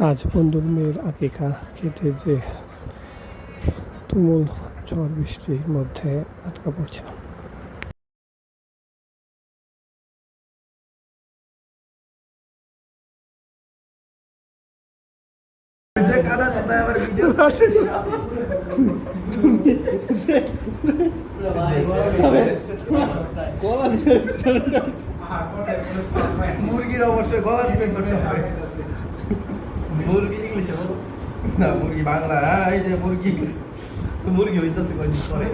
আজ বন্ধুর মেয়ের আকিকা খেতে যে তুমুল ঝড় বৃষ্টির মধ্যে আটকা পড়ছে। মুরগির অবশ্যই গলা দিবেন মুরগি ইংলিশে না মুরগি বাংলা এই যে মুরগি মুরগি হইতেছে কয়েকদিন পরে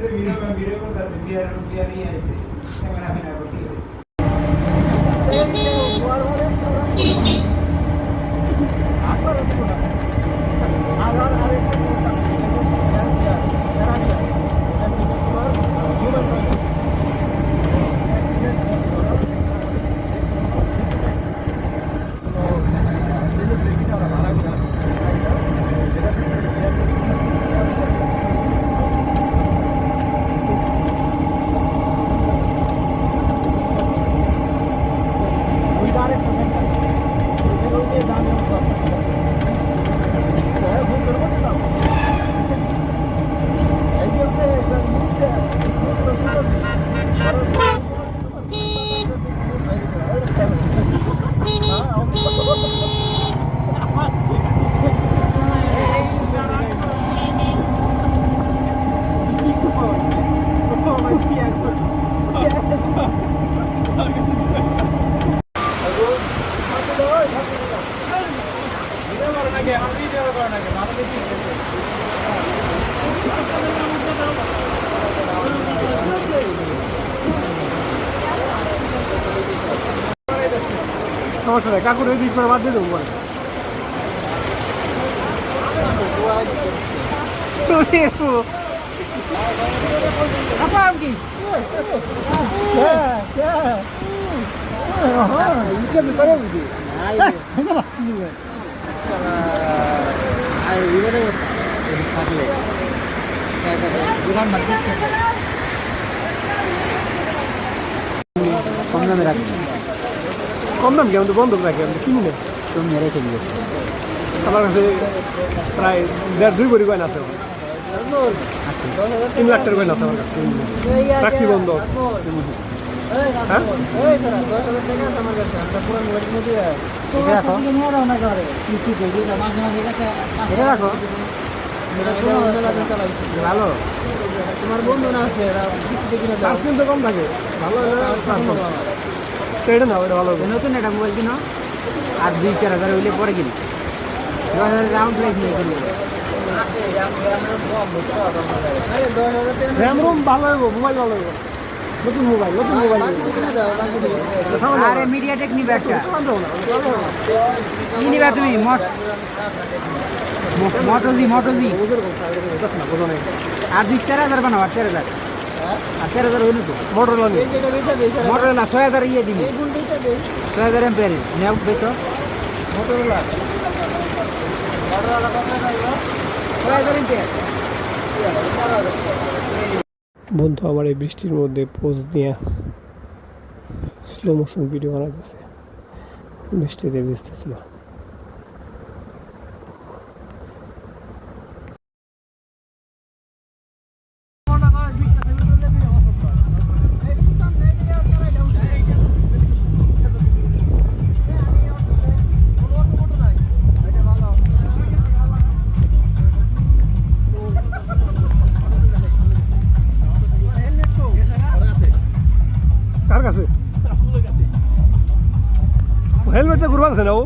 সমস্যা নেই কাকুর ওই দিক করে বাদ দিয়ে দেবো পরে কম দামে রাখি। কম দাম কেমন বন্ধ রাখি আমি কিনি না তুমি রেখে দিবে আমার কাছে প্রায় দেড় দুই কোটি কয়েন আছে। আমার। তিন লাখ টাকা কয়েন আছে আমার কাছে। ট্যাক্সি বন্ধ। হ্যাঁ এটা রাখো ভালো তোমার বন্ধু না আছে কিন্তু কম থাকে ভালো এটা না ভালো নতুন একটা মোবাইল কিনো আর দুই চার হাজার হইলে পরে কিনি দশ হাজার রাউন্ড প্রাইস নিয়ে ভালো হইব মোবাইল ভালো হইব নতুন মোবাইল নতুন মোবাইল আরে মিডিয়াটেক নিবে একটা। কি নিবে তুমি? মট মটো জি মটো জি আর দুই চার হাজার বানাও আর চার হাজার। আর চার হাজার হইল তো। মোটর লানি এই যেটা বেচা দেয় স্যার মোটর না ছয় হাজার ইয়ে দিবি। ছয় হাজার এম্পিয়ার। নেও মোটরোলা মোটরোলা ছয় হাজার এম্পিয়ার। বন্ধু আমার এই বৃষ্টির মধ্যে পোজ দিয়া স্লো মোশন ভিডিও বানাতেছে বৃষ্টিতে ভিজতেছিল। কার কাছে। হেলমেটটা ঘুরবা আছে না ও?